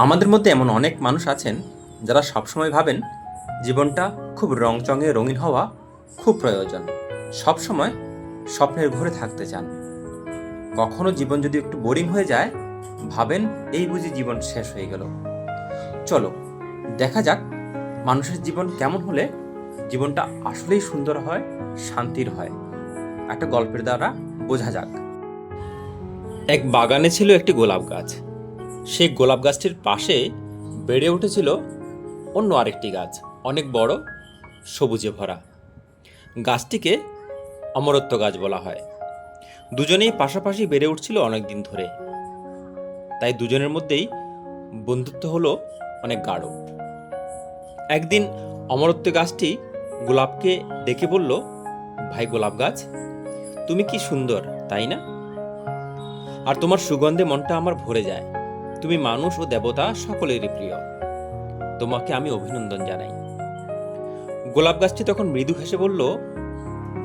আমাদের মধ্যে এমন অনেক মানুষ আছেন যারা সবসময় ভাবেন জীবনটা খুব রংচঙে রঙিন হওয়া খুব প্রয়োজন। সবসময় স্বপ্নের ঘরে থাকতে চান। কখনো জীবন যদি একটু বোরিং হয়ে যায়, ভাবেন এই বুঝি জীবন শেষ হয়ে গেল। চলো, দেখা যাক মানুষের জীবন কেমন হলে জীবনটা আসলেই সুন্দর হয়, শান্তির হয়। একটা গল্পের দ্বারা বোঝা যাক। এক বাগানে ছিল একটি গোলাপ গাছ। সেই গোলাপ গাছটির পাশে বেড়ে উঠেছিল অন্য আরেকটি গাছ, অনেক বড়, সবুজে ভরা। গাছটিকে অমরত্ব গাছ বলা হয়। দুজনেই পাশাপাশি বেড়ে উঠছিল অনেক দিন ধরে। তাই দুজনের মধ্যেই বন্ধুত্ব হলো অনেক গাঢ়। একদিন অমরত্ব গাছটি গোলাপকে ডেকে বলল, ভাই গোলাপ গাছ, তুমি কি সুন্দর, তাই না? আর তোমার সুগন্ধে মনটা আমার ভরে যায়। তুমি মানুষ ও দেবতা সকলেরই প্রিয়। তোমাকে আমি অভিনন্দন জানাই। গোলাপ গাছটি তখন মৃদু হেসে বলল,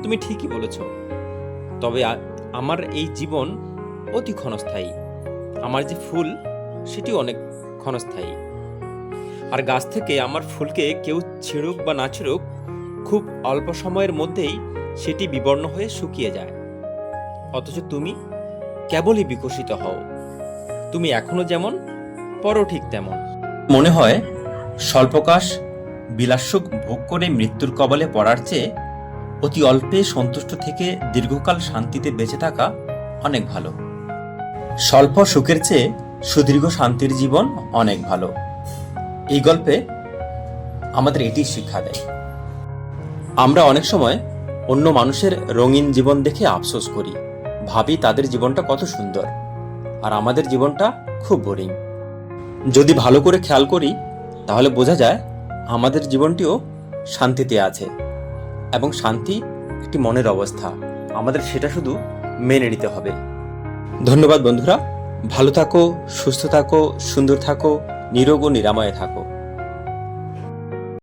তুমি ঠিকই বলেছ। তবে আমার এই জীবন অতি ক্ষণস্থায়ী। আমার যে ফুল সেটি অনেক ক্ষণস্থায়ী। আর গাছ থেকে আমার ফুলকে কেউ ছিঁড়ুক বা না ছিঁড়ুক, খুব অল্প সময়ের মধ্যেই সেটি বিবর্ণ হয়ে শুকিয়ে যায়। অথচ তুমি কেবলই বিকশিত হও। তুমি এখনও যেমন, পরও ঠিক তেমন। মনে হয় স্বল্পকাশ বিলাসুক ভোগ করে মৃত্যুর কবলে পড়ার চেয়ে অতি অল্পে সন্তুষ্ট থেকে দীর্ঘকাল শান্তিতে বেঁচে থাকা অনেক ভালো। স্বল্প সুখের চেয়ে সুদীর্ঘ শান্তির জীবন অনেক ভালো। এই গল্পে আমাদের এটি শিক্ষা দেয়। আমরা অনেক সময় অন্য মানুষের রঙিন জীবন দেখে আফসোস করি, ভাবি তাদের জীবনটা কত সুন্দর। আর আমাদের জীবনটা খুব বোরিং যদি ভালো করে খেয়াল করি, তাহলে বোঝা যায় আমাদের জীবনটিও শান্তিতে আছে এবং শান্তি একটি মনের অবস্থা। আমাদের সেটা শুধু মেনে নিতে হবে। ধন্যবাদ বন্ধুরা। ভালো থাকো, সুস্থ থাকো, সুন্দর থাকো, নিরোগ ও নিরাময়ে থাকো।